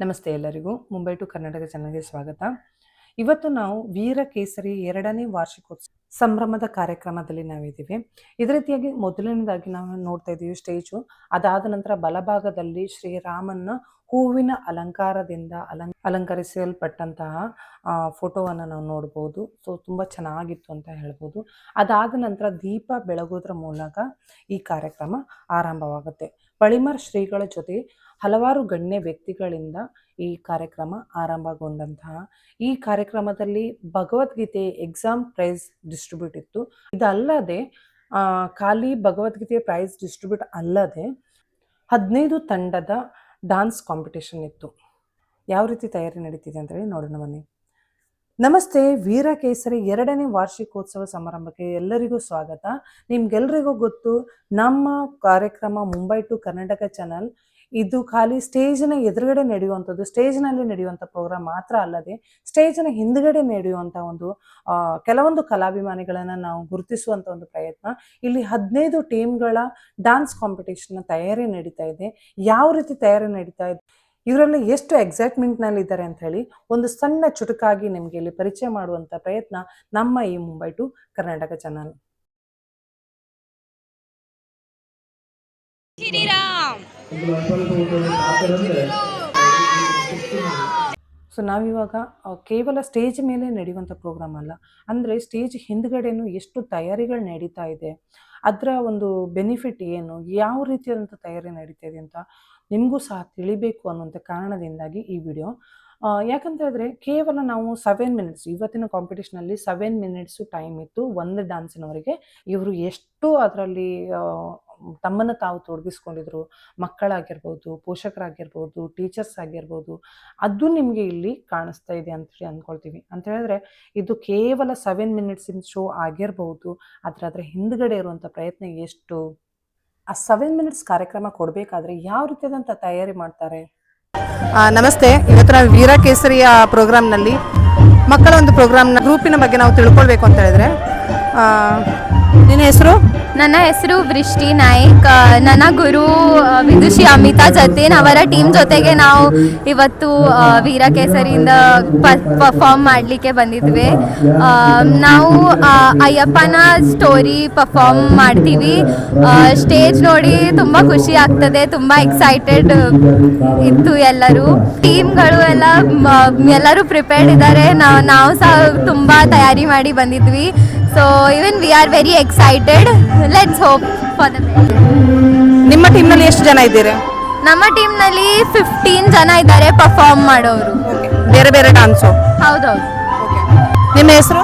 ನಮಸ್ತೆ ಎಲ್ಲರಿಗೂ. ಮುಂಬೈ ಟು ಕರ್ನಾಟಕ ಚಾನಲ್ಗೆ ಸ್ವಾಗತ. ಇವತ್ತು ನಾವು ವೀರ ಕೇಸರಿ ಎರಡನೇ ವಾರ್ಷಿಕೋತ್ಸವ ಸಂಭ್ರಮದ ಕಾರ್ಯಕ್ರಮದಲ್ಲಿ ನಾವಿದ್ದೀವಿ. ಇದೇ ರೀತಿಯಾಗಿ ಮೊದಲನೇದಾಗಿ ನಾವು ನೋಡ್ತಾ ಇದ್ದೀವಿ ಸ್ಟೇಜು. ಅದಾದ ನಂತರ ಬಲಭಾಗದಲ್ಲಿ ಶ್ರೀರಾಮನ ಹೂವಿನ ಅಲಂಕಾರದಿಂದ ಅಲಂ ಅಲಂಕರಿಸಲ್ಪಟ್ಟಂತಹ ಫೋಟೋವನ್ನು ನಾವು ನೋಡ್ಬೋದು. ಸೊ, ತುಂಬ ಚೆನ್ನಾಗಿತ್ತು ಅಂತ ಹೇಳ್ಬೋದು. ಅದಾದ ನಂತರ ದೀಪ ಬೆಳಗೋದ್ರ ಮೂಲಕ ಈ ಕಾರ್ಯಕ್ರಮ ಆರಂಭವಾಗುತ್ತೆ. ಪಳಿಮರ್ ಶ್ರೀಗಳ ಜೊತೆ ಹಲವಾರು ಗಣ್ಯ ವ್ಯಕ್ತಿಗಳಿಂದ ಈ ಕಾರ್ಯಕ್ರಮ ಆರಂಭಗೊಂಡಂತಹ. ಈ ಕಾರ್ಯಕ್ರಮದಲ್ಲಿ ಭಗವದ್ಗೀತೆ ಎಕ್ಸಾಮ್ ಪ್ರೈಸ್ ಡಿಸ್ಟ್ರಿಬ್ಯೂಟ್ ಇತ್ತು. ಇದಲ್ಲದೆ ಖಾಲಿ ಭಗವದ್ಗೀತೆ ಪ್ರೈಸ್ ಡಿಸ್ಟ್ರಿಬ್ಯೂಟ್ ಅಲ್ಲದೆ ಹದಿನೈದು ತಂಡದ ಡಾನ್ಸ್ ಕಾಂಪಿಟೇಷನ್ ಇತ್ತು. ಯಾವ ರೀತಿ ತಯಾರಿ ನಡೀತಿದೆ ಅಂತೇಳಿ ನೋಡೋಣ ಬನ್ನಿ. ನಮಸ್ತೆ ವೀರ ಕೇಸರಿ ಎರಡನೇ ವಾರ್ಷಿಕೋತ್ಸವ ಸಮಾರಂಭಕ್ಕೆ ಎಲ್ಲರಿಗೂ ಸ್ವಾಗತ. ನಿಮ್ಗೆಲ್ರಿಗೂ ಗೊತ್ತು, ನಮ್ಮ ಕಾರ್ಯಕ್ರಮ ಮುಂಬೈ ಟು ಕರ್ನಾಟಕ ಚಾನಲ್ ಇದು ಖಾಲಿ ಸ್ಟೇಜ್ನ ಎದುರುಗಡೆ ನಡೆಯುವಂಥದ್ದು, ಸ್ಟೇಜ್ನಲ್ಲಿ ನಡೆಯುವಂಥ ಪ್ರೋಗ್ರಾಮ್ ಮಾತ್ರ ಅಲ್ಲದೆ, ಸ್ಟೇಜ್ನ ಹಿಂದ್ಗಡೆ ನಡೆಯುವಂಥ ಒಂದು ಕೆಲವೊಂದು ಕಲಾಭಿಮಾನಿಗಳನ್ನು ನಾವು ಗುರುತಿಸುವಂಥ ಒಂದು ಪ್ರಯತ್ನ. ಇಲ್ಲಿ ಹದಿನೈದು ಟೀಮ್ಗಳ ಡಾನ್ಸ್ ಕಾಂಪಿಟೇಷನ್ ತಯಾರಿ ನಡೀತಾ ಇದೆ. ಯಾವ ರೀತಿ ತಯಾರಿ ನಡೀತಾ ಇದೆ? ಇವರಲ್ಲಿ ಎಷ್ಟು ಎಕ್ಸೈಟ್ಮೆಂಟ್ನಲ್ಲಿ ಇದ್ದಾರೆ ಅಂತ ಹೇಳಿ ಒಂದು ಸಣ್ಣ ಚುಟುಕಾಗಿ ನಿಮಗೆ ಇಲ್ಲಿ ಪರಿಚಯ ಮಾಡುವಂಥ ಪ್ರಯತ್ನ ನಮ್ಮ ಈ Mumbai to Karnataka channel. Shriram. So ನಾವಿವಾಗ ಕೇವಲ ಸ್ಟೇಜ್ ಮೇಲೆ ನಡೆಯುವಂಥ ಪ್ರೋಗ್ರಾಮ್ ಅಲ್ಲ. ಅಂದರೆ ಸ್ಟೇಜ್ ಹಿಂದ್ಗಡೆನೂ ಎಷ್ಟು ತಯಾರಿಗಳು ನಡೀತಾ ಇದೆ, ಅದರ ಒಂದು ಬೆನಿಫಿಟ್ ಏನು, ಯಾವ ರೀತಿಯಾದಂಥ ತಯಾರಿ ನಡೀತಾ ಇದೆ ಅಂತ ನಿಮಗೂ ಸಹ ತಿಳಿಬೇಕು ಅನ್ನುವಂಥ ಕಾರಣದಿಂದಾಗಿ ಈ ವಿಡಿಯೋ ಯಾಕಂತ ಹೇಳಿದ್ರೆ ಕೇವಲ ನಾವು ಸೆವೆನ್ ಮಿನಿಟ್ಸ್ ಇವತ್ತಿನ ಕಾಂಪಿಟೇಷನಲ್ಲಿ ಸೆವೆನ್ ಮಿನಿಟ್ಸು ಟೈಮ್ ಇತ್ತು ಒಂದು ಡ್ಯಾನ್ಸಿನವರಿಗೆ ಇವರು ಎಷ್ಟು ಅದರಲ್ಲಿ ತಮ್ಮನ್ನು ತಾವು ತೊಡಗಿಸ್ಕೊಂಡಿದ್ರು. ಮಕ್ಕಳಾಗಿರ್ಬೋದು, ಪೋಷಕರಾಗಿರ್ಬೋದು ಟೀಚರ್ಸ್ ಆಗಿರ್ಬೋದು, ಅದು ನಿಮಗೆ ಇಲ್ಲಿ ಕಾಣಿಸ್ತಾ ಇದೆ ಅಂತೇಳಿ ಅಂದ್ಕೊಳ್ತೀವಿ. ಅಂತ ಹೇಳಿದ್ರೆ ಇದು ಕೇವಲ ಸೆವೆನ್ ಮಿನಿಟ್ಸಿನ ಶೋ ಆಗಿರ್ಬೋದು ಆದರೆ ಅದರ ಹಿಂದ್ಗಡೆ ಇರುವಂಥ ಪ್ರಯತ್ನ ಎಷ್ಟು? ಆ ಸೆವೆನ್ ಮಿನಿಟ್ಸ್ ಕಾರ್ಯಕ್ರಮ ಕೊಡಬೇಕಾದ್ರೆ ಯಾವ ರೀತಿಯಾದಂಥ ತಯಾರಿ ಮಾಡ್ತಾರೆ? ನಮಸ್ತೆ. ಇವತ್ತು ನಾವು ವೀರ ಕೇಸರಿಯ ಪ್ರೋಗ್ರಾಮ್ನಲ್ಲಿ ಮಕ್ಕಳ ಒಂದು ಪ್ರೋಗ್ರಾಮ್ನ ಗ್ರೂಪಿನ ಬಗ್ಗೆ ನಾವು ತಿಳ್ಕೊಳ್ಬೇಕು ಅಂತ ಹೇಳಿದ್ರೆ ನಿನ್ನ ಹೆಸರು? ನನ್ನ ಹೆಸರು ವೃಷ್ಟಿ ನಾಯ್ಕ್. ನನ್ನ ಗುರು ವಿದುಷಿ ಅಮಿತಾ ಜತೀನ್ ಅವರ ಟೀಮ್ ಜೊತೆಗೆ ನಾವು ಇವತ್ತು ವೀರ ಕೇಸರಿಯಿಂದ ಪರ್ಫಾರ್ಮ್ ಮಾಡಲಿಕ್ಕೆ ಬಂದಿದ್ವಿ. ನಾವು ಅಯ್ಯಪ್ಪನ ಸ್ಟೋರಿ ಪರ್ಫಾರ್ಮ್ ಮಾಡ್ತೀವಿ. ಸ್ಟೇಜ್ ನೋಡಿ ತುಂಬ ಖುಷಿ ಆಗ್ತದೆ, ತುಂಬ ಎಕ್ಸೈಟೆಡ್ ಇತ್ತು ಎಲ್ಲರೂ. ಟೀಮ್ಗಳು ಎಲ್ಲ ಎಲ್ಲರೂ ಪ್ರಿಪೇರ್ಡ್ ಇದ್ದಾರೆ ನಾವು ಸಹ ತುಂಬ ತಯಾರಿ ಮಾಡಿ ಬಂದಿದ್ವಿ. So even we are very excited let's hope for the ನಿಮ್ಮ ಟೀಮ್ನಲ್ಲಿ ಎಷ್ಟು ಜನ ಇದ್ದೀರಾ? ನಮ್ಮ ಟೀಮ್ನಲ್ಲಿ ಫಿಫ್ಟೀನ್ ಜನ ಇದ್ದಾರೆ ಪರ್ಫಾರ್ಮ್ ಮಾಡೋರು. ಬೇರೆ ಬೇರೆ ಡಾನ್ಸು ಹೌದೌದು. ನಿಮ್ಮ ಹೆಸರು?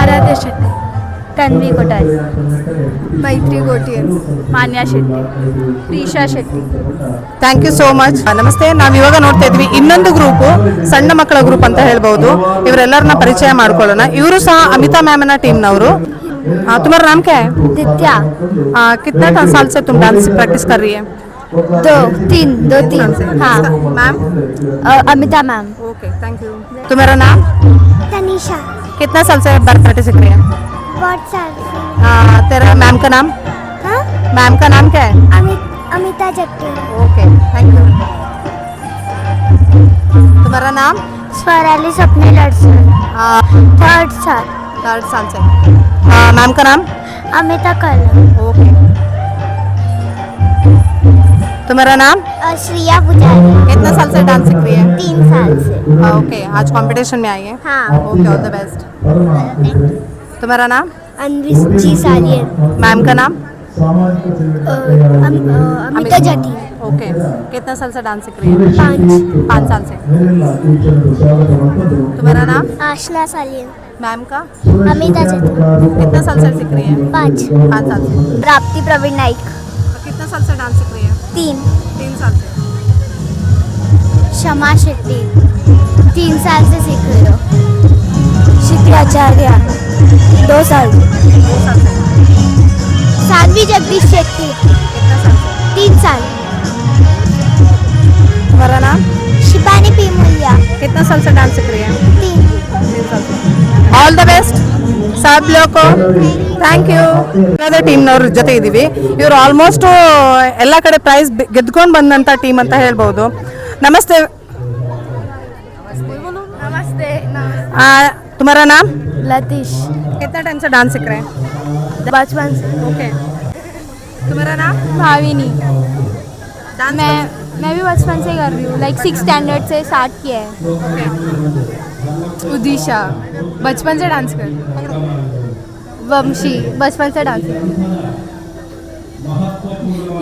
ಆರಾಧ್ಯ Shetty. Tanvi Kothari. Maithri Goti Manya Shetty. Preesha Shetty. Thank you so much ನಮಸ್ತೆ. ನಾವು ಇವಾಗ ನೋಡ್ತಾ ಇದ್ವಿ ಇನ್ನೊಂದು ಗ್ರೂಪು ಸಣ್ಣ ಮಕ್ಕಳ ಗ್ರೂಪ್ ಅಂತ ಹೇಳ್ಬೋದು ಇವರೆಲ್ಲರನ್ನ ಪರಿಚಯ ಮಾಡ್ಕೊಳ್ಳೋಣ. ಇವರು ಸಹ ಅಮಿತಾ ಮ್ಯಾಮ್ನ ಟೀಮ್ನವರು तुम्हारा नाम क्या है? दित्या। आ, कितना टा- साल से तुम डांस प्रैक्टिस कर रही है? दो तीन दो तीन। हाँ। Ma'am Amita ma'am okay thank you तुम्हारा नाम? तनिषा। कितना साल से भरतनाट्यम सीख रही है? बहुत साल आ, तेरा मैम का नाम? हाँ? मैम का नाम क्या है? Amit Amita Jatti okay thank you तुम्हारा नाम? स्वराली स्वप्ने लड़सर। थर्ड साल थर्ड साल से आ, मैम का नाम अमिता कलम ओके तुम्हारा नाम श्रिया पुजारी कितना साल से डांस सीख रही है तीन साल से हाँ ओके आज कंपटीशन में आई है हाँ ओके ऑल द बेस्ट तुम्हारा नाम अनविस जी सालियन मैम का नाम अमिता जट्टी ओके कितना साल से डांस सीख रही है पाँच पाँच साल से तुम्हारा नाम आशना सालियन मैम का? अमिता कितना साल से सीख रही है? पाँच। पाँच साल से। प्राप्ति प्रवीण नाइक। कितना साल से डांस सीख रही है? तीन। तीन साल से। क्षमा शेट्टी। तीन साल से सीख रही हो। शिप्रा दो साल। दो साल से। साध्वी जगदीश शेट्टी। कितना साल से? तीन साल। तुम्हारा नाम? शिपानी पी मूल्या कितना साल से डांस सीख रही है? तीन। तीन साल से। ಆಲ್ ದ ಬೆಸ್ಟ್ ಸಾಬ್ ಲೋಕೋ ಥ್ಯಾಂಕ್ ಯು ಅದೇ ಟೀಮ್ನವ್ರ ಜೊತೆ ಇದ್ದೀವಿ ಇವರು ಆಲ್ಮೋಸ್ಟು ಎಲ್ಲ ಕಡೆ ಪ್ರೈಸ್ ಗೆದ್ಕೊಂಡು ಬಂದಂಥ ಟೀಮ್ ಅಂತ ಹೇಳ್ಬೋದು. ನಮಸ್ತೆ. ನಮಸ್ತೆ. नाम ನಾಮ್? ಲತೀಶ್. टाइम से डांस ಸಿಕ್ಕರೆ? रहे हैं ಓಕೆ से ओके मैं मैं भी बचपन से कर रही हूँ। लाइक सिक्स स्टैंडर्ड से स्टार्ट किया है। उदिशा बचपन से डांस कर? वंशी बचपन से डांस कर।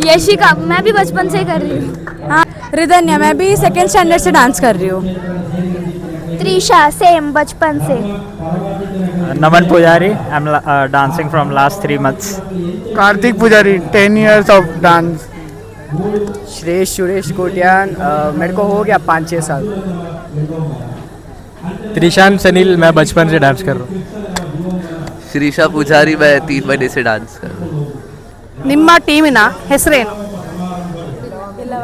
यशिका मैं भी बचपन से कर रही हूँ। हाँ। रिदन्या मैं भी सेकेंड स्टैंडर्ड से डांस कर रही हूँ। त्रिशा सेम बचपन से। Naman Pujari. I'm la- uh, dancing from last three months. Kartik Pujari ten years of dance श्रेष सुरेश कोटियान अ, मेरे को हो गया पाँच छः साल त्रिशान सनील मैं बचपन से डांस कर रहा हूँ श्रीशा पुजारी मैं तीन महीने से डांस कर रहा हूँ ನಿಮ್ಮ ಟೀಮಿನ ಹೆಸರೇನು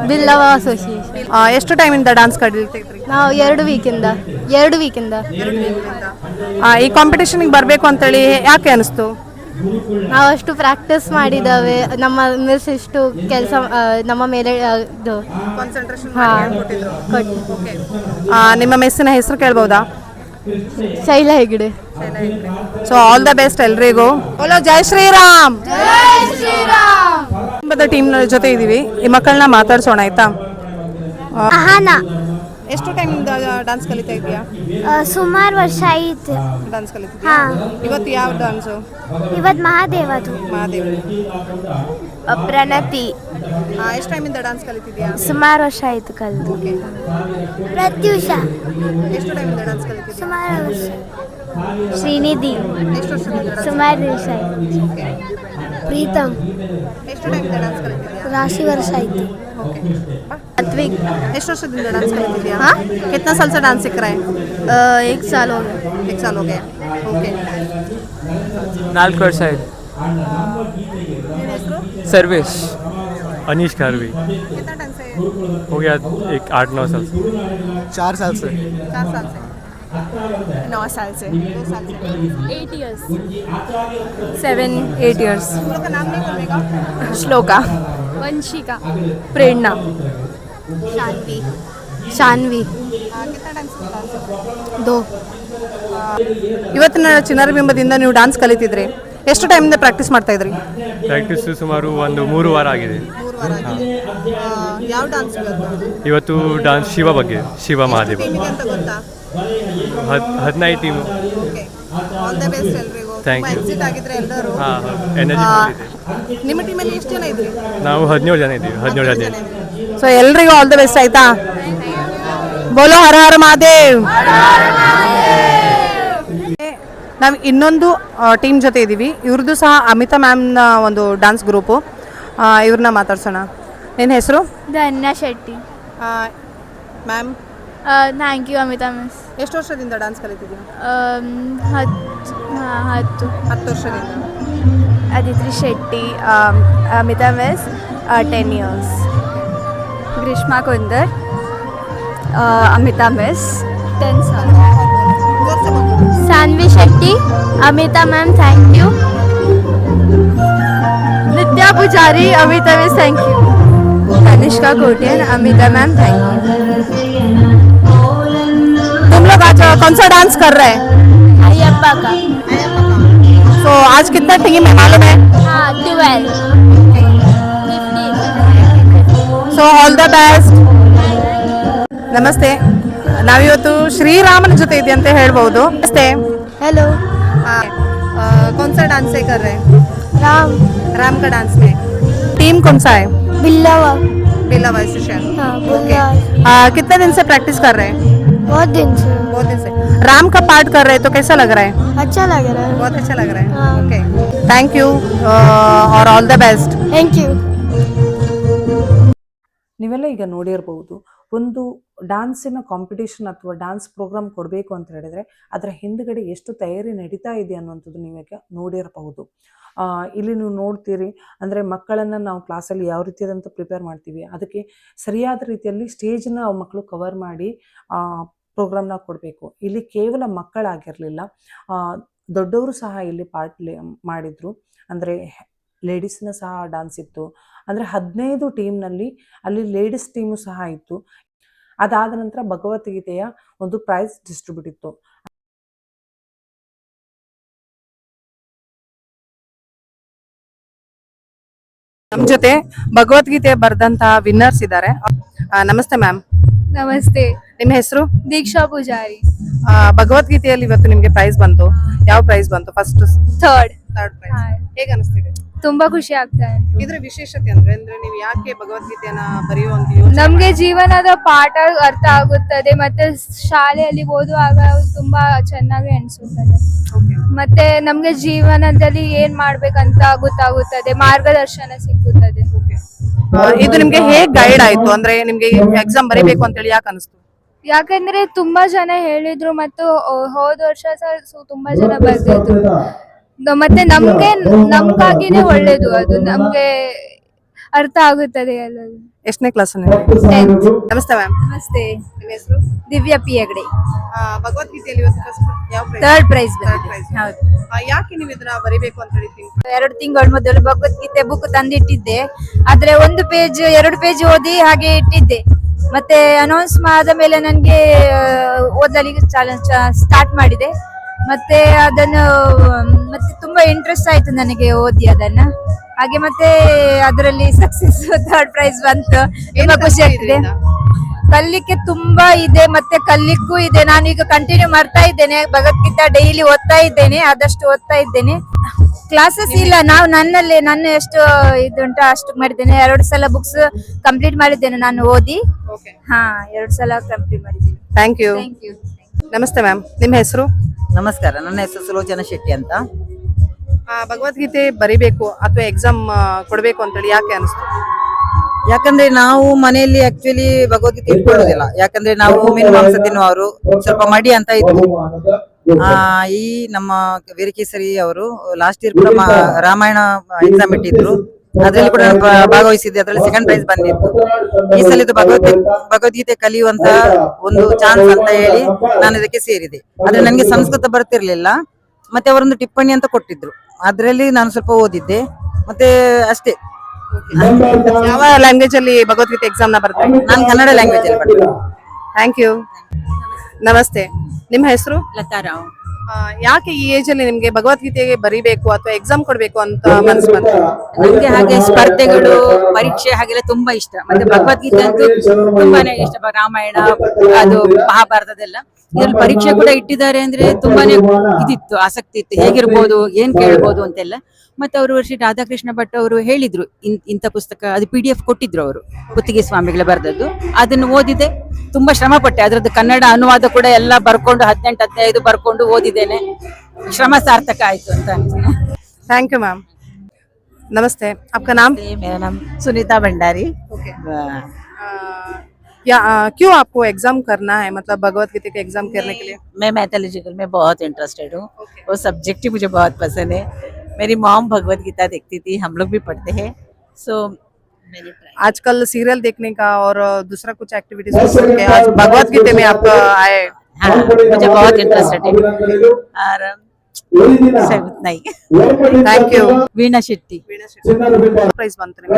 ಬಿಲ್ಲವ ಅಸೋಸಿಯೇಷನ್ ಆ, ಎಷ್ಟು ಟೈಮಿಂದ ಡಾನ್ಸ್ ಕಲಿತಿದ್ರಿ ನಾವು ಎರಡು ವೀಕಿಂದ ಎರಡು ವೀಕಿಂದ ಆ, ಈ ಕಾಂಪಿಟೇಷನ್ಗೆ ಬರಬೇಕು ಅಂತೇಳಿ ಯಾಕೆ ಅನಿಸ್ತು ನಾವು ಅಷ್ಟು ಪ್ರಾಕ್ಟೀಸ್ ಮಾಡಿದ್ದಾವೆ. ನಮ್ಮ ಮಿಸ್ ಇಷ್ಟು ಕೆಲಸ ನಮ್ಮ ಮೇಲೆ ಇದು ನಿಮ್ಮ ಮೆಸ್ಸಿನ ಹೆಸರು ಕೇಳ್ಬೋದಾ? Shaila Hegde. So all the best ಎಲ್ರಿಗೂ. ಹಲೋ ಜೈ ಶ್ರೀರಾಮ್. ಕುಟುಂಬದ ಟೀಮ್ ಜೊತೆ ಇದೀವಿ. ಈ ಮಕ್ಕಳನ್ನ ಮಾತಾಡ್ಸೋಣ ಆಯ್ತಾ? ಅಹಾನ. ಎಷ್ಟು ಟೈಮಿಂದ ಡಾನ್ಸ್ ಕಲಿತಾ ಇದೆಯಾ ಸುಮಾರು ವರ್ಷ ಆಯ್ತು. ಡಾನ್ಸ್ ಕಲಿತಿದ್ಯಾ ಹಾಂ. ಇವತ್ತು ಯಾವ ಡಾನ್ಸ್ ಇವತ್ತು ಮಹಾದೇವದು ಮಹಾದೇವ್. ಪ್ರಣತಿ. ಎಷ್ಟು ಟೈಮಿಂದ ಡಾನ್ಸ್ ಕಲಿತಿದ್ಯಾ ಸುಮಾರು ವರ್ಷ ಆಯ್ತು ಕಲಿತು. ಪ್ರತ್ಯೂಷ. ಎಷ್ಟು ಟೈಮಿಂದ ಡಾನ್ಸ್ ಕಲಿತಿದ್ಯಾ ಸುಮಾರು ವರ್ಷ. ಶ್ರೀನಿಧಿ. ಎಷ್ಟು ವರ್ಷದಿಂದ ಸುಮಾರು ವರ್ಷ ಆಯಿತು. ಪ್ರೀತಮ್ ಎಷ್ಟು ಟೈಮಿಂದ ಡಾನ್ಸ್ ಕಲಿತಿದ್ಯಾ ರಾಶಿ ವರ್ಷ ಆಯಿತು अद्विक ಎಷ್ಟು ವರ್ಷದಿಂದ डांस ಕಲಿತಿದ್ಯಾ कितना साल से डांस सीख रहा है एक साल हो गया एक साल हो गया ओके ನಾಲ್ಕು ವರ್ಷ ಆಯ್ತು सर्वेश अनीश खारवी कितना टाइम से हो गया एक आठ नौ साल से चार साल से चार साल से नौ साल से दो साल से eight years seven eight years तुम लोग का नाम नहीं बोलेगा श्लोका वंशिका प्रेरणा शान्वी शान्वी कितना टाइम से डांस दो ಇವತ್ತಿನ ಚಿನ್ನರ ಬಿಂಬದಿಂದ ನೀವು ಡಾನ್ಸ್ ಕಲಿತಿದ್ರಿ ಎಷ್ಟು ಟೈಮಿಂದ ಪ್ರಾಕ್ಟೀಸ್ ಮಾಡ್ತಾ ಇದ್ರಿ ಪ್ರಾಕ್ಟೀಸ್ ಸುಮಾರು ಒಂದು ಮೂರು ವಾರ ಆಗಿದೆ ಮೂರು ವಾರ ಯಾವ ಡಾನ್ಸ್ ಇವತ್ತು ಡಾನ್ಸ್ ಶಿವ ಬಗ್ಗೆ ಶಿವ ಮಹಾದೇವ ಅಂತ ಗೊತ್ತಾ ಹದ್ ಹದಿನೈದು ಟೀಮು ಆಲ್ ದ ಬೆಸ್ಟ್ ಎಲ್ರಿಗೂ. Thank you. ಎಕ್ಸಿಟ್ ಆಗಿದ್ರೆ ಎಲ್ಲರೂ. ಹಾಂ ಎನರ್ಜಿ ನಿಮ್ಮ ಟೀಮಲ್ಲಿ ಎಷ್ಟು ಜನ ಇದ್ರಿ ನಾವು ಹದಿನೇಳು ಜನ ಇದ್ದೀವಿ. ಹದಿನೇಳು ಜನ ಸೊ ಎಲ್ರಿಗೂ ಆಲ್ ದ ಬೆಸ್ಟ್ ಆಯ್ತಾ? ಬೋಲೋ ಹರ ಹರ ಮಹಾದೇವ್. ನಾವು ಇನ್ನೊಂದು ಟೀಮ್ ಜೊತೆ ಇದ್ದೀವಿ ಇವ್ರದ್ದು ಸಹ ಅಮಿತಾ ಮ್ಯಾಮ್ನ ಒಂದು ಡಾನ್ಸ್ ಗ್ರೂಪು ಇವ್ರನ್ನ ಮಾತಾಡ್ಸೋಣ. ನಿನ್ನ ಹೆಸರು? Dhanya Shetty. Ma'am? Thank you Amita miss ಎಷ್ಟು ವರ್ಷದಿಂದ ಡಾನ್ಸ್ ಕಲಿತಿದ್ದೀವಿ ಹತ್ತು ಹತ್ತು ಹತ್ತು ವರ್ಷದಿಂದ Aditri Shetty Amita miss ten years Greeshma Kundar Amita miss ten ಸಾಲ್ Sanvi Shetty Amita ma'am thank you Nitya Pujari Amita miss thank you Tanishka Kotian Amita ma'am thank you तुम लोग आज कौन सा डांस कर रहे हैं अयप्पा का तो आज कितना टीम है मालूम है हाँ twelve so all the best ನಮಸ್ತೆ ನಾವಿವತ್ತು ಶ್ರೀರಾಮನ ಜೊತೆ ಇದೆ ಅಂತ ಹೇಳ್ಬೋದು ನಮಸ್ತೆ हेलो कौन सा डांस से कर रहे हैं राम राम का डांस में टीम कौन सा है बिल्लावा बेला वैश्य हाँ बुल्ला कितने दिन से प्रैक्टिस कर रहे हैं बहुत दिन से बहुत दिन से राम का पार्ट कर रहे हैं तो कैसा लग रहा है अच्छा लग रहा है बहुत अच्छा लग रहा है हाँ। ओके थैंक यू और all the best thank you ನೀವೆಲ್ಲ ಈಗ ನೋಡಿರ್ಬೋದು ಒಂದು ಡಾನ್ಸಿನ ಕಾಂಪಿಟೇಷನ್ ಅಥವಾ ಡಾನ್ಸ್ ಪ್ರೋಗ್ರಾಮ್ ಕೊಡಬೇಕು ಅಂತ ಹೇಳಿದ್ರೆ ಅದರ ಹಿಂದ್ಗಡೆ ಎಷ್ಟು ತಯಾರಿ ನಡೀತಾ ಇದೆ ಅನ್ನುವಂಥದ್ದು ನೀವೀಗ ನೋಡಿರಬಹುದು ಆ, ಇಲ್ಲಿ ನೀವು ನೋಡ್ತೀರಿ ಅಂದರೆ ಮಕ್ಕಳನ್ನು ನಾವು ಕ್ಲಾಸಲ್ಲಿ ಯಾವ ರೀತಿಯಾದಂಥ ಪ್ರಿಪೇರ್ ಮಾಡ್ತೀವಿ ಅದಕ್ಕೆ ಸರಿಯಾದ ರೀತಿಯಲ್ಲಿ ಸ್ಟೇಜನ್ನ ಮಕ್ಕಳು ಕವರ್ ಮಾಡಿ ಪ್ರೋಗ್ರಾಮ್ನ ಕೊಡಬೇಕು. ಇಲ್ಲಿ ಕೇವಲ ಮಕ್ಕಳಾಗಿರಲಿಲ್ಲ. ದೊಡ್ಡವರು ಸಹ ಇಲ್ಲಿ ಪಾರ್ಟ್ ಮಾಡಿದರು. ಅಂದರೆ ಲೇಡೀಸ್ನ ಸಹ ಡಾನ್ಸ್ ಇತ್ತು. ಅಂದರೆ ಹದಿನೈದು ಟೀಮ್ನಲ್ಲಿ ಅಲ್ಲಿ ಲೇಡೀಸ್ ಟೀಮು ಸಹ ಇತ್ತು. ಅದಾದ ನಂತರ ಭಗವದ್ಗೀತೆಯ ಒಂದು ಪ್ರೈಸ್ ಡಿಸ್ಟ್ರಿಬ್ಯೂಟ್ ಇತ್ತು. ನಮ್ಮ ಜೊತೆ ಭಗವದ್ಗೀತೆ ಬರೆದಂತಹ ವಿನ್ನರ್ಸ್ ಇದ್ದಾರೆ. ನಮಸ್ತೆ ಮ್ಯಾಮ್. ನಮಸ್ತೆ. ನಿಮ್ಮ ಹೆಸರು? ದೀಕ್ಷಾ ಪೂಜಾರಿ. ಭಗವದ್ಗೀತೆಯಲ್ಲಿ ಇವತ್ತು ನಿಮ್ಗೆ ಪ್ರೈಸ್ ಬಂತು. ಯಾವ ಪ್ರೈಸ್ ಬಂತು? ಫಸ್ಟ್ ಥರ್ಡ್ ಥರ್ಡ್ ಪ್ರೈಸ್ ಹೇಗೆ ಅನಿಸ್ತಿದೆ? ತುಂಬಾ ಖುಷಿ ಆಗ್ತಾ ಇದೆ ಇದ್ರ ವಿಶೇಷತೆ ಅಂದ್ರೆ ಅಂದ್ರೆ ನೀವು ಯಾಕೆ ಭಗವದ್ಗೀತೆಯನ್ನ ಬರೆಯುವಂತ ನಮ್ಗೆ ಜೀವನದ ಪಾಠ ಅರ್ಥ ಆಗುತ್ತದೆ ಮತ್ತೆ ಶಾಲೆಯಲ್ಲಿ ಓದುವಾಗ ತುಂಬಾ ಚೆನ್ನಾಗಿ ಅನ್ಸುತ್ತದೆ ಮತ್ತೆ ನಮ್ಗೆ ಜೀವನದಲ್ಲಿ ಏನ್ ಮಾಡ್ಬೇಕಂತ ಗೊತ್ತಾಗುತ್ತದೆ ಮಾರ್ಗದರ್ಶನ ಸಿಕ್ಕುತ್ತದೆ. ಇದು ನಿಮ್ಗೆ ಹೇಗ್ ಗೈಡ್ ಆಯ್ತು? ಅಂದ್ರೆ ನಿಮ್ಗೆ ಎಕ್ಸಾಮ್ ಬರೀಬೇಕು ಅಂತ ಹೇಳಿ ಯಾಕೆ ಅನಿಸ್ತು? ಯಾಕಂದ್ರೆ ತುಂಬಾ ಜನ ಹೇಳಿದ್ರು ಮತ್ತು ಹೋದ ವರ್ಷ ಸಹ ಸು- ತುಂಬಾ ಜನ ಬರ್ತಿದ್ರು ಮತ್ತೆ ನಮ್ಗೆ ನಮ್ಗಾಗಿನೇ ಒಳ್ಳೇದು ಅದು. ನಮ್ಗೆ ಅರ್ಥ ಆಗುತ್ತದೆ ಎಲ್ಲದು. ಎಷ್ಟನೇ ಕ್ಲಾಸ್. ನಮಸ್ತೆ ಮ್ಯಾಮ್ ನಮಸ್ತೆ. ನಿಮ್ಮ ಹೆಸರು? ದಿವ್ಯಾ ಪಿ ಹೆಗಡೆ. ಭಗವದ್ಗೀತೆಯಲ್ಲಿ ಇವತ್ತು first ಯಾವ ಪ್ರೈಸ್ ಥರ್ಡ್ ಪ್ರೈಸ್ ಪ್ರೈಸ್ ಹೌದು. ಯಾಕೆ ನೀವು ಇದನ್ನ ಬರಿಬೇಕು ಅಂತ ಹೇಳಿ think ಎರಡು ತಿಂಗಳ ಮೊದಲು ಭಗವದ್ಗೀತೆ ಬುಕ್ ತಂದಿಟ್ಟಿದ್ದೆ. ಆದ್ರೆ ಒಂದು ಪೇಜ್ ಎರಡು ಪೇಜ್ ಓದಿ ಹಾಗೆ ಇಟ್ಟಿದ್ದೆ. ಮತ್ತೆ ಅನೌನ್ಸ್ ಆದ ಮೇಲೆ ನನಗೆ ಓದಲಿಕ್ಕೆ ಚಾಲೆಂಜ್ ಸ್ಟಾರ್ಟ್ ಮಾಡಿದೆ. ಮತ್ತೆ ಅದನ್ನು ಮತ್ತೆ ತುಂಬಾ ಇಂಟ್ರೆಸ್ಟ್ ಆಯ್ತು ನನಗೆ ಓದಿ ಅದನ್ನ. ಹಾಗೆ ಮತ್ತೆ ಅದರಲ್ಲಿ ಸಕ್ಸಸ್ ಥರ್ಡ್ ಪ್ರೈಸ್ ಬಂತು. ತುಂಬಾ ಖುಷಿ ಆಗ್ತಿದೆ. ಕಲಿಕ್ಕೆ ತುಂಬಾ ಇದೆ ಮತ್ತೆ ಕಲಿಕ್ಕೂ ಇದೆ. ನಾನೀಗ ಕಂಟಿನ್ಯೂ ಮಾಡ್ತಾ ಇದ್ದೇನೆ. ಭಗವದ್ಗೀತಾ ಡೈಲಿ ಓದ್ತಾ ಇದ್ದೇನೆ. ಆದಷ್ಟು ಓದ್ತಾ ಇದ್ದೇನೆ. ಕ್ಲಾಸಸ್ ಇಲ್ಲ. ನಾವು ನನ್ನಲ್ಲಿ ನನ್ನ ಎಷ್ಟು ಇದುಂಟ ಅಷ್ಟು ಮಾಡಿದ್ದೇನೆ. ಎರಡು ಸಲ ಬುಕ್ಸ್ ಕಂಪ್ಲೀಟ್ ಮಾಡಿದ್ದೇನೆ ನಾನು ಓದಿ. ಹಾ ಎರಡು ಸಲ ಕಂಪ್ಲೀಟ್ ಮಾಡಿದ್ದೇನೆ. ಥ್ಯಾಂಕ್ ಯು ಥ್ಯಾಂಕ್ ಯು ನಮಸ್ತೆ ಮ್ಯಾಮ್ ನಿಮ್ಮ ಹೆಸರು? ನಮಸ್ಕಾರ. ನನ್ನ ಹೆಸರು ಸುಲೋಚನ ಶೆಟ್ಟಿ ಅಂತ. ಭಗವದ್ಗೀತೆ ಬರಿಬೇಕು ಅಥವಾ ಎಕ್ಸಾಮ್ ಕೊಡಬೇಕು ಅಂತ ಹೇಳಿ ಯಾಕೆ ಅನಿಸ್ತು? ಯಾಕಂದ್ರೆ ನಾವು ಮನೆಯಲ್ಲಿ ಆಕ್ಚುಲಿ ಭಗವದ್ಗೀತೆ ಇಟ್ಕೊಳ್ಳೋದಿಲ್ಲ. ಯಾಕಂದ್ರೆ ನಾವು ಮೀನು ಮಾಂಸ ತಿನ್ನುವವರು. ಸ್ವಲ್ಪ ಮಡಿ ಅಂತ ಆ ಈ ನಮ್ಮ ವೀರಕೇಸರಿ ಅವರು ಲಾಸ್ಟ್ ಇಯರ್ ಕೂಡ ಮಾ- ರಾಮಾಯಣ ಎಕ್ಸಾಮ್ ಇಟ್ಟಿದ್ರು. ಅದ್ರಲ್ಲಿ ಕೂಡ ಭಾಗವಹಿಸಿದ್ದೆ. ಅದ್ರಲ್ಲಿ ಸೆಕೆಂಡ್ ಪ್ರೈಸ್ ಬಂದಿತ್ತು. ಈ ಸಲ ಭಗವದ್ಗೀತೆ ಭಗವದ್ಗೀತೆ ಕಲಿಯುವಂತ ಒಂದು ಚಾನ್ಸ್ ಅಂತ ಹೇಳಿ ನಾನು ಇದಕ್ಕೆ ಸೇರಿದೆ. ಆದ್ರೆ ನನಗೆ ಸಂಸ್ಕೃತ ಬರ್ತಿರ್ಲಿಲ್ಲ. ಮತ್ತೆ ಅವರೊಂದು ಟಿಪ್ಪಣಿ ಅಂತ ಕೊಟ್ಟಿದ್ರು. ಅದ್ರಲ್ಲಿ ನಾನು ಸ್ವಲ್ಪ ಓದಿದ್ದೆ. ಮತ್ತೆ ಅಷ್ಟೇ. ಯಾವ ಲ್ಯಾಂಗ್ವೇಜ್ ಅಲ್ಲಿ ಭಗವದ್ಗೀತೆ ಎಕ್ಸಾಮ್ನ ಬರ್ತೇನೆ ನಾನು ಕನ್ನಡ ಲ್ಯಾಂಗ್ವೇಜ್ ಅಲ್ಲಿ ಬರ್ತೇನೆ. ಥ್ಯಾಂಕ್ ಯು ನಮಸ್ತೆ. ನಿಮ್ಮ ಹೆಸರು? ಲತಾರಾವ್ ಯಾಕೆ ಈ ಏಜ್ ಅಲ್ಲಿ ನಿಮ್ಗೆ ಭಗವದ್ಗೀತೆಗೆ ಬರಿಬೇಕು ಅಥವಾ ಎಕ್ಸಾಮ್ ಕೊಡ್ಬೇಕು ಅಂತ ಮನಸ್ಸು ಬಂತು? ನನಗೆ ಹಾಗೆ ಸ್ಪರ್ಧೆಗಳು ಪರೀಕ್ಷೆ ಹಾಗೆಲ್ಲ ತುಂಬಾ ಇಷ್ಟ. ಮತ್ತೆ ಭಗವದ್ಗೀತೆ ಅಂತೂ ತುಂಬಾನೇ ಇಷ್ಟ. ರಾಮಾಯಣ ಅದು ಮಹಾಭಾರತದೆಲ್ಲ. ಇದ್ರಲ್ಲಿ ಪರೀಕ್ಷೆ ಕೂಡ ಇಟ್ಟಿದ್ದಾರೆ ಅಂದ್ರೆ ತುಂಬಾನೇ ಇದಿತ್ತು ಆಸಕ್ತಿ ಇತ್ತು. ಹೇಗಿರ್ಬೋದು ಏನ್ ಕೇಳ್ಬೋದು ಅಂತೆಲ್ಲ. ಮತ್ತೆ ಅವರು ಶ್ರೀ ರಾಧಾಕೃಷ್ಣ ಭಟ್ ಅವರು ಹೇಳಿದ್ರು ಇನ್- ಇಂಥ ಪುಸ್ತಕ ಅದು ಪಿ ಡಿ ಎಫ್ ಕೊಟ್ಟಿದ್ರು ಅವರು ಕುತ್ತಿಗೆ ಸ್ವಾಮಿಗಳ ಬರೆದದ್ದು. ಅದನ್ನು ಓದಿದೆ. ತುಂಬಾ ಶ್ರಮ ಪಟ್ಟೆ ಅದ್ರದ್ದು ಕನ್ನಡ ಅನುವಾದ ಕೂಡ ಎಲ್ಲ ಬರ್ಕೊಂಡು ಹದಿನೆಂಟು ಹದಿನೈದು ಬರ್ಕೊಂಡು ಓದಿದ್ದೇನೆ ಶ್ರಮ ಸಾರ್ಥಕ ಆಯ್ತು ಅಂತ ಅನ್ಸುತ್ತೆ. थैंक यू मैम नमस्ते आपका नाम मेरा नाम सुनीता भंडारी ओके हाँ। या अ, क्यों आपको एग्जाम करना है मतलब भगवत गीता के एग्जाम करने के लिए मैं मैथोलॉजिकल में बहुत इंटरेस्टेड हूँ वो सब्जेक्ट ही मुझे बहुत पसंद है मेरी मॉम भगवत गीता देखती थी हम लोग भी पढ़ते हैं सो मेरी try- आजकल सीरियल देखने का और अ, दूसरा कुछ एक्टिविटीज करके आज भगवत गीता में आप अ, आए हाँ मुझे बहुत इंटरेस्टेड है और सर उतना ही thank you Veena Shetty prize ಬಂತು ನಿಮಗೆ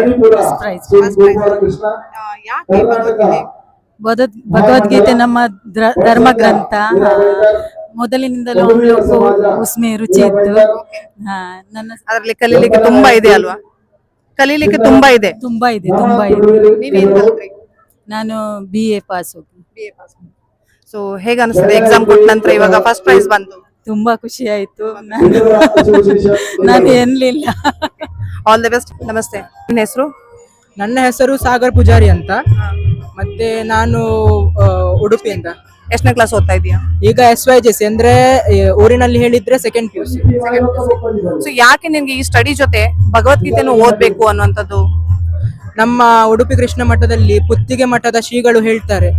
ಪ್ರೈಸ್ First prize. ಆ, ಯಾಕೆ ಭಗವದ್ಗೀತೆ ಭಗವದ್ಗೀತೆ ನಮ್ಮ ದ್ರ- ಧರ್ಮ ಗ್ರಂಥ ಹಾ. ಮೊದಲಿನಿಂದಲೂ ಉಸ್ಮೆ ರುಚಿ ಇತ್ತು ಹಾ ನನ್ನ ಅದರಲ್ಲಿ ಕಲೀಲಿಕ್ಕೆ ತುಂಬಾ ಇದೆ ಅಲ್ವಾ ಕಲೀಲಿಕ್ಕೆ ತುಂಬಾ ಇದೆ. ತುಂಬಾ ಇದೆ ತುಂಬಾ ಇದೆ. ನೀವೇನ್ ಕಲ್ತ್ರಿ ನಾನು ಬಿ ಎ ಪಾಸ್ ಸೊ ಹೇಗ ಅನಿಸ್ತದೆ ಎಕ್ಸಾಮ್ ಕೊಟ್ಟ ನಂತರ ಇವಾಗ ಫಸ್ಟ್ ಪ್ರೈಸ್ ಬಂತು ತುಂಬಾ ಖುಷಿ ಆಯ್ತು. ನಾನು ನಾನು ಎನ್ಲಿಲ್ಲ. ಆಲ್ ದಿ ಬೆಸ್ಟ್ ನಮಸ್ತೆ. ನಿನ್ನ ಹೆಸರು? ನನ್ನ ಹೆಸರು ಸಾಗರ್ ಪೂಜಾರಿ ಅಂತ. ಮತ್ತೆ ನಾನು ಉಡುಪಿಯಿಂದ ಎಷ್ಟನೇ ಕ್ಲಾಸ್ ಓದ್ತಾ ಇದೀಯಾ? ಈಗ ಎಸ್ ವೈ ಜೆ ಸಿ ಅಂದ್ರೆ ಈ ಊರಿನಲ್ಲಿ ಹೇಳಿದ್ರೆ second P U C so ಯಾಕೆ ನಿನ್ಗೆ ಈ ಸ್ಟಡಿ ಜೊತೆ ಭಗವದ್ಗೀತೆಯನ್ನು ಓದ್ಬೇಕು ಅನ್ನುವಂಥದ್ದು? ನಮ್ಮ ಉಡುಪಿ ಕೃಷ್ಣ ಮಠದಲ್ಲಿ ಪುತ್ತಿಗೆ ಮಠದ ಶ್ರೀಗಳು ಹೇಳ್ತಾರೆ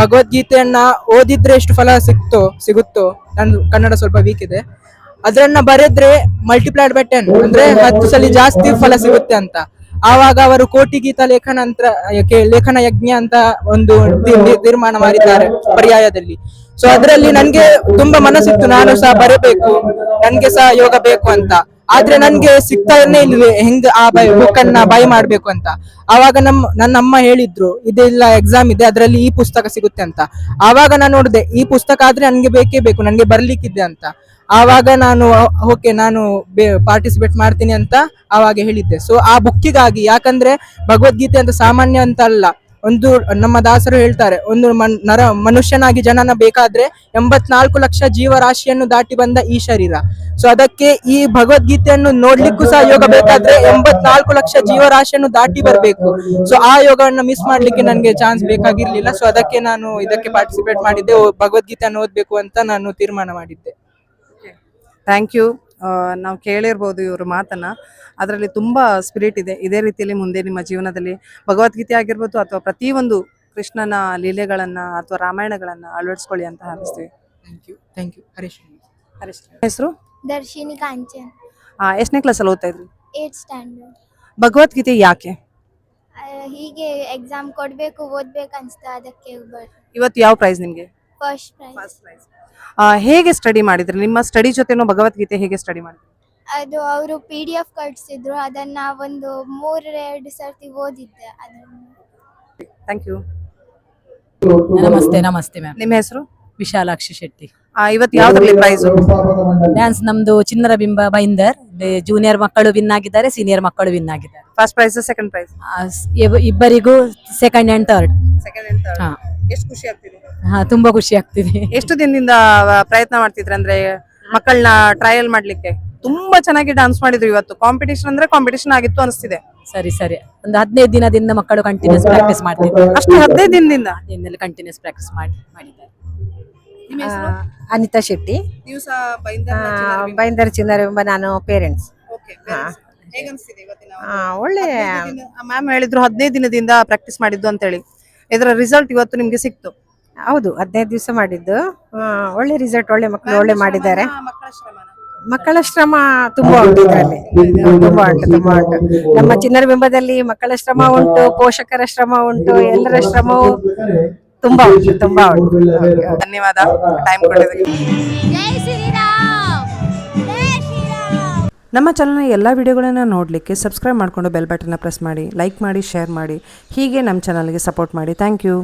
ಭಗವದ್ಗೀತೆಯನ್ನ ಓದಿದ್ರೆ ಎಷ್ಟು ಫಲ ಸಿಕ್ತೋ ಸಿಗುತ್ತೋ? ನಂದು ಕನ್ನಡ ಸ್ವಲ್ಪ ವೀಕ್ ಇದೆ. ಅದನ್ನ ಬರೆದ್ರೆ ಮಲ್ಟಿಪ್ಲೈಡ್ ಬೈ ಟೆನ್ ಅಂದ್ರೆ ಹತ್ತು ಸಲ ಜಾಸ್ತಿ ಫಲ ಸಿಗುತ್ತೆ ಅಂತ. ಆವಾಗ ಅವರು ಕೋಟಿ ಗೀತ ಲೇಖನ ಅಂತ ಲೇಖನ ಯಜ್ಞ ಅಂತ ಒಂದು ತೀರ್ಮಾನ ಮಾಡಿದ್ದಾರೆ ಪರ್ಯಾಯದಲ್ಲಿ. ಸೊ ಅದರಲ್ಲಿ ನನ್ಗೆ ತುಂಬಾ ಮನಸ್ಸಿತ್ತು, ನಾನು ಸಹ ಬರಬೇಕು, ನನ್ಗೆ ಸಹ ಯೋಗ ಬೇಕು ಅಂತ. ಆದ್ರೆ ನನ್ಗೆ ಸಿಗ್ತಾನೆ ಇಲ್ವೇ, ಹೆಂಗ್ ಆ ಬೈ ಬುಕ್ ಅನ್ನ ಬೈ ಮಾಡ್ಬೇಕು ಅಂತ. ಆವಾಗ ನಮ್ ನನ್ನ ಅಮ್ಮ ಹೇಳಿದ್ರು, ಇದೆಲ್ಲ ಎಕ್ಸಾಮ್ ಇದೆ, ಅದರಲ್ಲಿ ಈ ಪುಸ್ತಕ ಸಿಗುತ್ತೆ ಅಂತ. ಆವಾಗ ನಾನು ನೋಡಿದೆ, ಈ ಪುಸ್ತಕ ಆದ್ರೆ ನನ್ಗೆ ಬೇಕೇ ಬೇಕು, ನನ್ಗೆ ಬರ್ಲಿಕ್ಕಿದೆ ಅಂತ. ಆವಾಗ ನಾನು, ಓಕೆ, ನಾನು ಪಾರ್ಟಿಸಿಪೇಟ್ ಮಾಡ್ತೀನಿ ಅಂತ ಆವಾಗ ಹೇಳಿದ್ದೆ. ಸೊ ಆ ಬುಕ್ಕಿಗಾಗಿ, ಯಾಕಂದ್ರೆ ಭಗವದ್ಗೀತೆ ಅಂತ ಸಾಮಾನ್ಯ ಅಂತ ಅಲ್ಲ ಒಂದು ನಮ್ಮ ದಾಸರು ಹೇಳ್ತಾರೆ, ಒಂದು ನರ, ಮನುಷ್ಯನಾಗಿ ಜನನ ಬೇಕಾದ್ರೆ ಎಂಬತ್ನಾಲ್ಕು ಲಕ್ಷ ಜೀವರಾಶಿಯನ್ನು ದಾಟಿ ಬಂದ ಈ ಶರೀರ. ಸೊ ಅದಕ್ಕೆ ಈ ಭಗವದ್ಗೀತೆಯನ್ನು ನೋಡ್ಲಿಕ್ಕೂ ಸಹ ಯೋಗ ಬೇಕಾದ್ರೆ ಎಂಬತ್ನಾಲ್ಕು ಲಕ್ಷ ಜೀವರಾಶಿಯನ್ನು ದಾಟಿ ಬರಬೇಕು. ಸೊ ಆ ಯೋಗವನ್ನು ಮಿಸ್ ಮಾಡ್ಲಿಕ್ಕೆ ನನಗೆ ಚಾನ್ಸ್ ಬೇಕಾಗಿರ್ಲಿಲ್ಲ. ಸೊ ಅದಕ್ಕೆ ನಾನು ಇದಕ್ಕೆ ಪಾರ್ಟಿಸಿಪೇಟ್ ಮಾಡಿದ್ದೆ. ಭಗವದ್ಗೀತೆಯನ್ನು ಓದ್ಬೇಕು ಅಂತ ನಾನು ತೀರ್ಮಾನ ಮಾಡಿದ್ದೆ. ಥ್ಯಾಂಕ್ ಯು ನಾವು ಕೇಳಿರ್ಬೋದು ಇವ್ರ ಮಾತನ್ನ. ಅದರಲ್ಲಿ ತುಂಬ ಸ್ಪಿರಿಟ್ ಇದೆ. ಇದೇ ರೀತಿಯಲ್ಲಿ ಮುಂದೆ ನಿಮ್ಮ ಜೀವನದಲ್ಲಿ ಭಗವದ್ಗೀತೆ ಆಗಿರ್ಬೋದು ಅಥವಾ ಪ್ರತಿಯೊಂದು ಕೃಷ್ಣನ ಲೀಲೆಗಳನ್ನ ಅಥವಾ ರಾಮಾಯಣಗಳನ್ನ ಅಳವಡಿಸ್ಕೊಳ್ಳಿ ಅಂತ ಹಾರಿಸ್ತೀವಿ. Thank you thank you Harish Harish ಹೆಸರು? ದರ್ಶಿನಿ ಕಾಂಚನ್. ಎಷ್ಟನೇ ಕ್ಲಾಸಲ್ಲಿ ಓದ್ತಾ ಇದ್ರಿ? ಏಟ್ ಸ್ಟ್ಯಾಂಡರ್ಡ್ ಭಗವದ್ಗೀತೆ ಯಾಕೆ? ಹೀಗೆ ಎಕ್ಸಾಮ್ ಕೊಡಬೇಕು ಓದಬೇಕು ಅನ್ಸ್ತಾ ಅದಕ್ಕೆ ಇವತ್ತು ಯಾವ ಪ್ರೈಸ್ ನಿಮಗೆ? ಫಸ್ಟ್ ಪ್ರೈಸ್ ಫಸ್ಟ್ ಪ್ರೈಸ್ ಹೇಗೆ ಸ್ಟಡಿ ಮಾಡಿದ್ರಿ? ನಿಮ್ಮ ಸ್ಟಡಿ ಜೊತೆನೂ ಭಗವದ್ಗೀತೆ ಹೇಗೆ ಸ್ಟಡಿ ಮಾಡಿದ್ರಿ? ಅದು ಅವರು ಪಿ ಡಿ ಎಫ್ ಕಟ್ಸಿದ್ರು ಅದನ್ನ ಒಂದು ಮೂರೆರಡು ಸರ್ತಿ ಓದಿದ್ದೆ ಅದನ್ನು ಥ್ಯಾಂಕ್ ಯು ನಮಸ್ತೆ ನಮಸ್ತೆ ಮ್ಯಾಮ್. ನಿಮ್ಮ ಹೆಸರು? ವಿಶಾಲಾಕ್ಷಿ ಶೆಟ್ಟಿ. ಇವತ್ತು ಯಾವ್ದ್ರಲ್ಲಿ ಪ್ರೈಸ್ ಡ್ಯಾನ್ಸ್ ನಮ್ದು ಚಿನ್ನರ ಬಿಂಬ ಬೈಂದರ್ ಜೂನಿಯರ್ ಮಕ್ಕಳು ವಿನ್ ಆಗಿದ್ದಾರೆ ಸೀನಿಯರ್ ಮಕ್ಕಳು ವಿನ್ ಆಗಿದ್ದಾರೆ. ಫಸ್ಟ್ ಪ್ರೈಸ್ ಸೆಕೆಂಡ್ ಪ್ರೈಸ್ ಇಬ್ಬರಿಗೂ second and third second and third ಎಷ್ಟು ಖುಷಿ ಆಗ್ತಿದೆ? ಹಾ ತುಂಬಾ ಖುಷಿ ಆಗ್ತಿದೆ. ಎಷ್ಟು ದಿನದಿಂದ ಪ್ರಯತ್ನ ಮಾಡ್ತಿದ್ರೆ ಅಂದ್ರೆ ಮಕ್ಕಳನ್ನ ಟ್ರಯಲ್ ಮಾಡ್ಲಿಕ್ಕೆ? ತುಂಬಾ ಚೆನ್ನಾಗಿ ಡಾನ್ಸ್ ಮಾಡಿದ್ರು ಇವತ್ತು. ಕಾಂಪಿಟೇಷನ್ ಅಂದ್ರೆ ಕಾಂಪಿಟೇಷನ್ ಆಗಿತ್ತು ಅನಿಸ್ತಿದೆ. ಸರಿ ಸರಿ. ಒಂದು ಹದಿನೈದು ದಿನದಿಂದ ಮಕ್ಕಳು ಕಂಟಿನ್ಯೂಸ್ ಪ್ರಾಕ್ಟೀಸ್ ಮಾಡ್ತಿದ್ರು ಅಷ್ಟು ಹದಿನೈದು ದಿನದಿಂದ? ಕಂಟಿನ್ಯೂಸ್ ಪ್ರಾಕ್ಟೀಸ್ ಮಾಡಿ ಮಾಡಿದ್ದಾರೆ. ಅನಿತಾ ಶೆಟ್ಟಿ. ದಿವಸ ಬೈಂದರ್ ಚಿನ್ನರ್ ಎಂಬ ನಾನು ಪೇರೆಂಟ್ಸ್ ಒಳ್ಳೆ ಮ್ಯಾಮ್ ಹೇಳಿದ್ರು ಹದಿನೈದು ದಿನದಿಂದ ಪ್ರಾಕ್ಟೀಸ್ ಮಾಡಿದ್ದು ಅಂತ ಹೇಳಿ ಇದರ ರಿಸಲ್ಟ್ ಇವತ್ತು ನಿಮ್ಗೆ ಸಿಕ್ತು. ಹೌದು ಹದಿನೈದು ದಿವಸ ಮಾಡಿದ್ದು. ಆ, ಒಳ್ಳೆ ರಿಸಲ್ಟ್ ಒಳ್ಳೆ ಮಕ್ಕಳು ಒಳ್ಳೆ ಮಾಡಿದ್ದಾರೆ. ಮಕ್ಕಳ ಶ್ರಮ ತುಂಬಾ ಉಂಟು ಇದರಲ್ಲಿ. ತುಂಬಾ ಉಂಟು ತುಂಬಾ ಉಂಟು. ನಮ್ಮ ಚಿನ್ನರ ಬಿಂಬದಲ್ಲಿ ಮಕ್ಕಳ ಶ್ರಮ ಉಂಟು ಪೋಷಕರ ಶ್ರಮ ಉಂಟು ಎಲ್ಲರ ಶ್ರಮವು ತುಂಬಾ ತುಂಬಾ. ಧನ್ಯವಾದ. ಟೈಮ್ ಕೊಡೋದಕ್ಕೆ. ಜೈ ಶ್ರೀರಾಮ್. ಜೈ ಶ್ರೀರಾಮ್. ನಮ್ಮ ಚಾನಲ್ನ ಎಲ್ಲ ವಿಡಿಯೋಗಳನ್ನು ನೋಡಲಿಕ್ಕೆ ಸಬ್ಸ್ಕ್ರೈಬ್ ಮಾಡಿಕೊಂಡು ಬೆಲ್ ಬಟನ್ನ ಪ್ರೆಸ್ ಮಾಡಿ ಲೈಕ್ ಮಾಡಿ ಶೇರ್ ಮಾಡಿ. ಹೀಗೆ ನಮ್ಮ ಚಾನಲ್ಗೆ ಸಪೋರ್ಟ್ ಮಾಡಿ. Thank you